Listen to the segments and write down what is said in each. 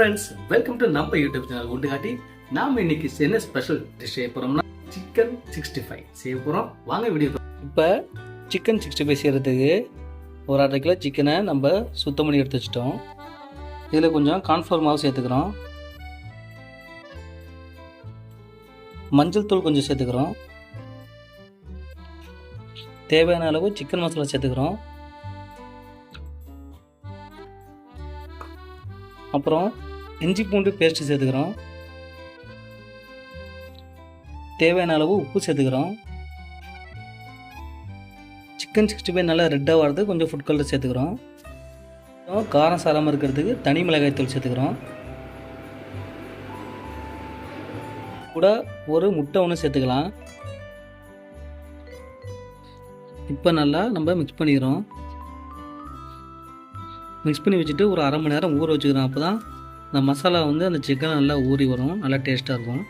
Friends welcome to நம்ம YouTube channel உண்டு காட்டி நாம இன்னைக்கு என்ன ஸ்பெஷல் டிஷ் செய்ய போறோம்னா சிக்கன் சிக்ஸ்டி ஃபைவ் செய்ய போறோம். வாங்க வீடியோ இப்போ சிக்கன் சிக்ஸ்டி ஃபைவ் செய்யறதுக்கு ஒரு அரை கிலோ சிக்கனை நம்ம சுத்தம் பண்ணி எடுத்து வச்சிட்டோம். இதில் கொஞ்சம் கான்ஃப்ளவர் மாவு சேர்த்துக்கிறோம். மஞ்சள் தூள் கொஞ்சம் சேர்த்துக்கிறோம். தேவையான அளவு சிக்கன் மசாலா சேர்த்துக்கிறோம். அப்புறம் இஞ்சி பூண்டு பேஸ்ட் சேர்த்துக்கிறோம். தேவையான அளவு உப்பு சேர்த்துக்கிறோம். சிக்கன் சிக்ஸ்டி ஃபைவ் நல்லா ரெட்டாக வரது கொஞ்சம் ஃபுட் கலர் சேர்த்துக்கிறோம். காரம் சாராமல் இருக்கிறதுக்கு தனி மிளகாய் தூள் சேர்த்துக்கிறோம். கூட ஒரு முட்டை ஒன்று சேர்த்துக்கலாம். இப்போ நல்லா நம்ம மிக்ஸ் பண்ணிக்கிறோம். மிக்ஸ் பண்ணி வச்சுட்டு ஒரு அரை மணி நேரம் ஊற வச்சுக்கிறோம் அப்போ தான் இந்த மசாலா வந்து அந்த சிக்கன் நல்லா ஊறி வரும் நல்லா டேஸ்ட்டாக இருக்கும்.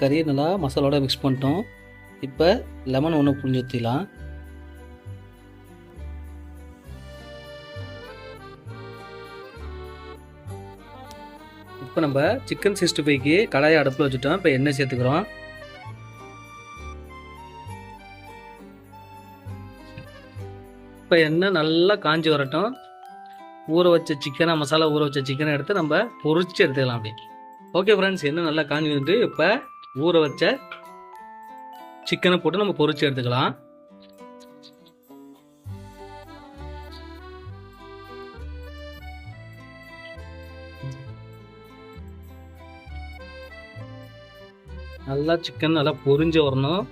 கறியை நல்லா மசாலாவோட மிக்ஸ் பண்ணிட்டோம். இப்போ லெமன் ஒன்று புரிஞ்சு ஊற்றிக்கலாம் இப்போ நம்ம சிக்கன் சிக்ஸ்டி ஃபைவ்க்கு கடாயை அடுப்பில் வச்சுட்டோம். இப்போ எண்ணெய் சேர்த்துக்கிறோம். இப்போ எண்ணெய் நல்லா காஞ்சி வரட்டும். ஊற வச்ச சிக்கனை மசாலா ஊற வச்ச சிக்கனை எடுத்து நம்ம பொரிச்சு எடுத்துக்கலாம் அப்படி ஓகே ஃப்ரெண்ட்ஸ் என்ன நல்லா காஞ்சி வந்துட்டு இப்போ ஊற வச்ச சிக்கனை போட்டு நம்ம பொரிச்சு எடுத்துக்கலாம். நல்லா சிக்கன் நல்லா பொரிஞ்சு வரணும்.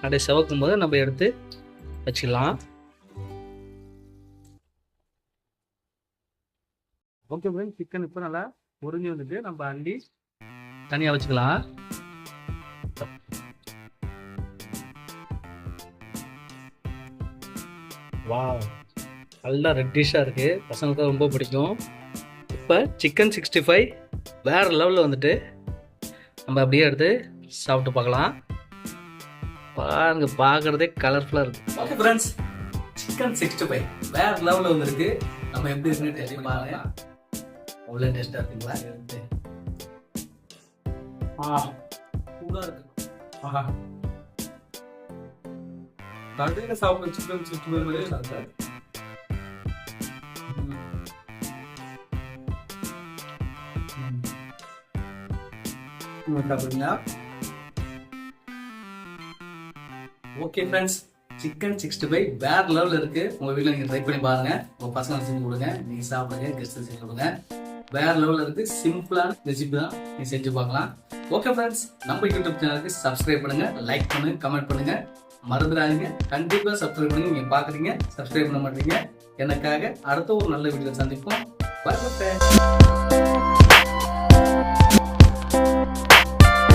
அப்படியே செவக்கும் போது நம்ம எடுத்து வச்சுக்கலாம். ஓகே ஃப்ரெண்ட்ஸ் சிக்கன் இப்போ நல்லா பொரிஞ்சு வந்துட்டு நம்ம அண்டி தனியாக வச்சுக்கலாம். வா நல்லா ரெட்டிஷாக இருக்குது பசங்களுக்கு ரொம்ப பிடிக்கும். இப்போ சிக்கன் சிக்ஸ்டி ஃபைவ் வேறு லெவலில் வந்துட்டு நம்ம அப்படியே எடுத்து சாப்பிட்டு பார்க்கலாம். பாருங்க பார்க்குறதே கலர்ஃபுல்லாக இருக்கு. Okay friends chicken sixty five வேறு லெவலில் வந்துருக்கு. நம்ம எப்படி இருக்குன்னு தெரியுமா? அவ்வளோ டேஸ்ட்டாக இருக்குங்களா? ஆ. சூடாக இருக்கு ஆஹா கடையில் சாப்பிட்ற சிக்கன் மாதிரியே சாப்பிட்டேன் சாப்பிடுங்களா okay friends chicken sixty five வேற லெவலில் இருக்கு. உங்க வீட்டில் நீங்க ட்ரை பண்ணி பாருங்க. உங்க பசங்க செஞ்சு கொடுங்க. நீங்க சாப்பிடுங்க கெஸ்ட் செஞ்சு கொடுங்க. வேற லெவலில் இருந்து சிம்பிளான ரெசிபி தான் நீ செஞ்சு பார்க்கலாம். ஓகே ஃப்ரெண்ட்ஸ் நம்ம யூடியூப் சேனலுக்கு சப்ஸ்கிரைப் பண்ணுங்க லைக் பண்ணுங்க கமெண்ட் பண்ணுங்க. மறந்துடாதீங்க. கண்டிப்பா சப்ஸ்கிரைப் பண்ணுங்க. நீங்க பாக்குறீங்க சப்ஸ்கிரைப் பண்ண மாட்டீங்க. எனக்காக அடுத்த ஒரு நல்ல வீடியோ சந்திப்போம். பை